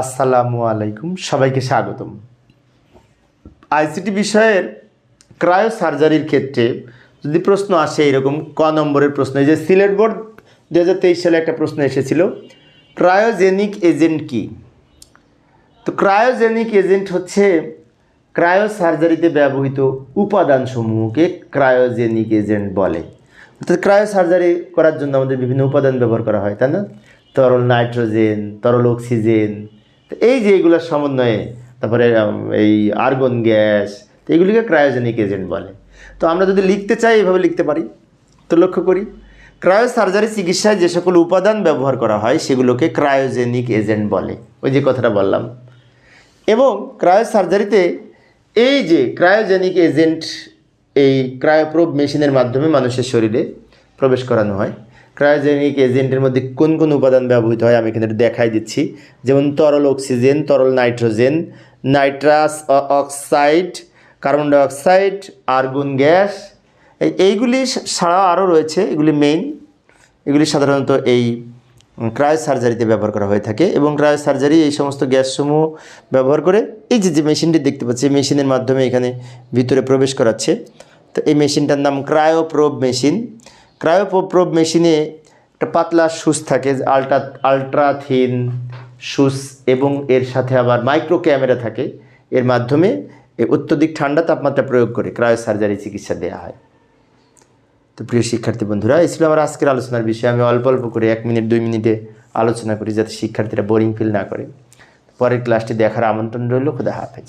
আসসালামু আলাইকুম, সবাইকে স্বাগতম। আইসিটি বিষয়ের ক্রায়ো সার্জারির ক্ষেত্রে যদি প্রশ্ন আসে এরকম, ক নম্বরের প্রশ্ন, এই যে সিলেট বোর্ড দু হাজার তেইশ সালে একটা প্রশ্ন এসেছিল, ক্রায়োজেনিক এজেন্ট কি? তো ক্রায়োজেনিক এজেন্ট হচ্ছে ক্রায়ো সার্জারিতে ব্যবহৃত উপাদানসমূহকে ক্রায়োজেনিক এজেন্ট বলে। অর্থাৎ ক্রায়ো সার্জারি করার জন্য আমাদের বিভিন্ন উপাদান ব্যবহার করা হয়, তাই না? তরল নাইট্রোজেন, তরল অক্সিজেন এই যে এগুলোর সমন্বয়ে তারপরে এই আর্গন গ্যাস এগুলিকে ক্রায়োজেনিক এজেন্ট বলে। তো আমরা যদি লিখতে চাই, এভাবে লিখতে পারি। তো লক্ষ্য করি ক্রায়ো সার্জারি চিকিৎসায় যে সকল উপাদান ব্যবহার করা হয়, সেগুলোকে ক্রায়োজেনিক এজেন্ট বলে। ওই যে কথাটা বললাম। এবং ক্রায়ো সার্জারিতে এই যে ক্রায়োজেনিক এজেন্ট, এই ক্রায়োপ্রোব মেশিনের মাধ্যমে মানুষের শরীরে প্রবেশ করানো হয় ক্রায়োজেনিক এজেন্টের মধ্যে কোন কোন উপাদান ব্যবহৃত হয় আমি এখানে দেখাই দিচ্ছি। যেমন তরল অক্সিজেন তরল nitrogen nitrous oxide carbon dioxide argon gas এই এইগুলি ছাড়াও আরও রয়েছে, এগুলি মেইন এগুলি সাধারণত এই ক্রায়ো সার্জারিতে ব্যবহার করা হয়ে থাকে এবং ক্রায়ো সার্জারি এই সমস্ত গ্যাসসমূহ ব্যবহার করে এই যে যে মেশিনটি দেখতে পাচ্ছি মেশিনের মাধ্যমে এখানে ভিতরে প্রবেশ করাচ্ছে। তো এই মেশিনটার নাম ক্রায়োপ্রোব মেশিন ক্রায়োপ্রোব মেশিনে একটা পাতলা সুস থাকে, আলট্রা আলট্রা থিন সুস এবং এর সাথে আবার মাইক্রো ক্যামেরা থাকে। এর মাধ্যমে অত্যধিক ঠান্ডা তাপমাত্রা প্রয়োগ করে ক্রায়ো সার্জারি চিকিৎসা দেওয়া হয়। তো প্রিয় শিক্ষার্থী বন্ধুরা, এই ছিল আমার আজকের আলোচনার বিষয়। আমি অল্প অল্প করে এক মিনিট, দুই মিনিটে আলোচনা করি যাতে শিক্ষার্থীরা বোরিং ফিল না করে। পরের ক্লাসটি দেখার আমন্ত্রণ রইল। খুদা হাফেজ।